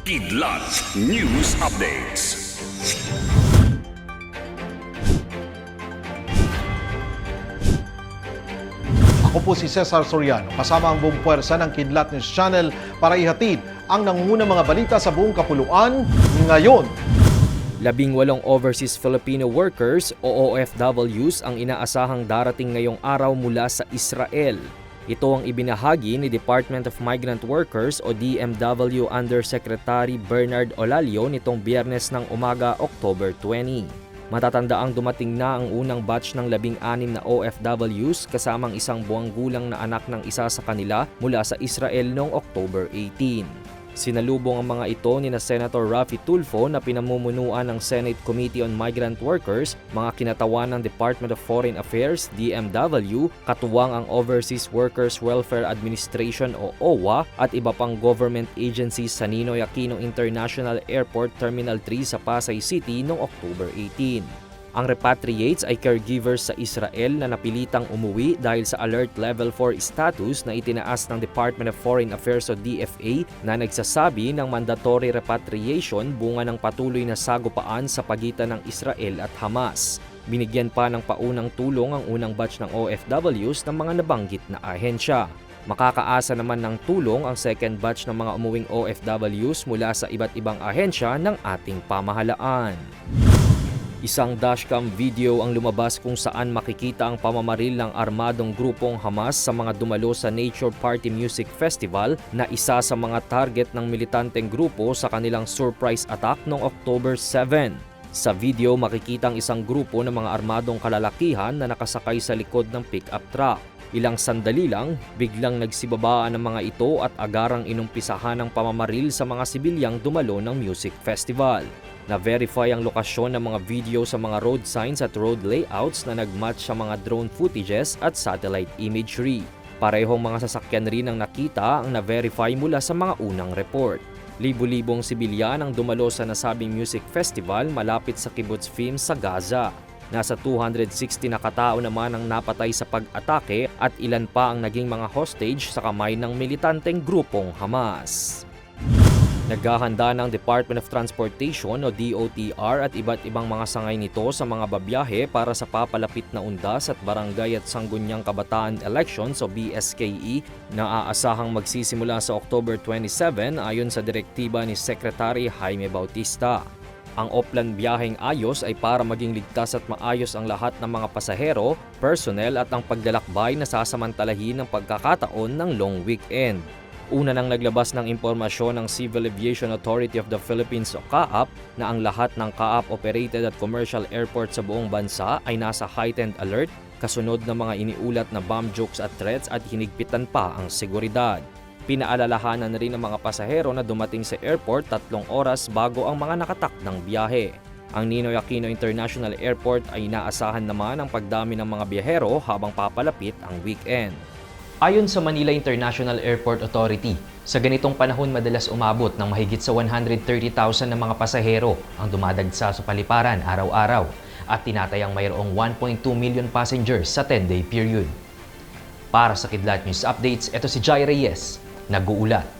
Kidlat News Updates. Ako po si Cesar Soriano, kasama ang buong puwersa ng Kidlat News Channel para ihatid ang nangungunang mga balita sa buong kapuluan ngayon. Labing walong overseas Filipino workers o OFWs ang inaasahang darating ngayong araw mula sa Israel. Ito ang ibinahagi ni Department of Migrant Workers o DMW Undersecretary Bernard Olalio nitong biyernes ng umaga October 20. Matatanda ang dumating na ang unang batch ng labing anim na OFWs kasamang isang buwang gulang na anak ng isa sa kanila mula sa Israel noong October 18. Sinalubong ang mga ito ni na Senator Rafi Tulfo na pinamumunuan ng Senate Committee on Migrant Workers, mga kinatawan ng Department of Foreign Affairs, DMW, katuwang ang Overseas Workers Welfare Administration o OWA at iba pang government agencies sa Ninoy Aquino International Airport Terminal 3 sa Pasay City noong October 18. Ang repatriates ay caregivers sa Israel na napilitang umuwi dahil sa Alert Level 4 status na itinaas ng Department of Foreign Affairs o DFA na nagsasabi ng mandatory repatriation bunga ng patuloy na sagupaan sa pagitan ng Israel at Hamas. Binigyan pa ng paunang tulong ang unang batch ng OFWs ng mga nabanggit na ahensya. Makakaasa naman ng tulong ang second batch ng mga umuwing OFWs mula sa iba't ibang ahensya ng ating pamahalaan. Isang dashcam video ang lumabas kung saan makikita ang pamamaril ng armadong grupong Hamas sa mga dumalo sa Nature Party Music Festival na isa sa mga target ng militanteng grupo sa kanilang surprise attack noong October 7. Sa video makikita ang isang grupo ng mga armadong kalalakihan na nakasakay sa likod ng pickup truck. Ilang sandali lang, biglang nagsibabaan ang mga ito at agarang inumpisahan ng pamamaril sa mga sibilyang dumalo ng music festival. Na-verify ang lokasyon ng mga video sa mga road signs at road layouts na nagmatch sa mga drone footages at satellite imagery. Parehong mga sasakyan rin ang nakita ang na-verify mula sa mga unang report. Libu-libong sibilyan ang dumalo sa nasabing music festival malapit sa Kibbutz Fim sa Gaza. Nasa 260 na katao naman ang napatay sa pag-atake at ilan pa ang naging mga hostage sa kamay ng militanteng grupong Hamas. Naghahanda ng Department of Transportation o DOTR at iba't ibang mga sangay nito sa mga babiyahe para sa papalapit na undas at barangay at sanggunyang kabataan elections o BSKE na aasahang magsisimula sa October 27 ayon sa direktiba ni Secretary Jaime Bautista. Ang Oplan biyaheng ayos ay para maging ligtas at maayos ang lahat ng mga pasahero, personnel at ang paglalakbay na sasamantalahin ng pagkakataon ng long weekend. Una nang naglabas ng impormasyon ng Civil Aviation Authority of the Philippines o CAAP na ang lahat ng CAAP-operated at commercial airport sa buong bansa ay nasa heightened alert kasunod ng mga iniulat na bomb jokes at threats at hinigpitan pa ang seguridad. Pinaalalahanan rin ng mga pasahero na dumating sa airport tatlong oras bago ang mga nakatakdang biyahe. Ang Ninoy Aquino International Airport ay inaasahan naman ang pagdami ng mga biyahero habang papalapit ang weekend. Ayon sa Manila International Airport Authority, sa ganitong panahon madalas umabot ng mahigit sa 130,000 na mga pasahero ang dumadagsa sa paliparan araw-araw at tinatayang mayroong 1.2 million passengers sa 10-day period. Para sa Kidlat News Updates, ito si Jai Reyes, nag-uulat.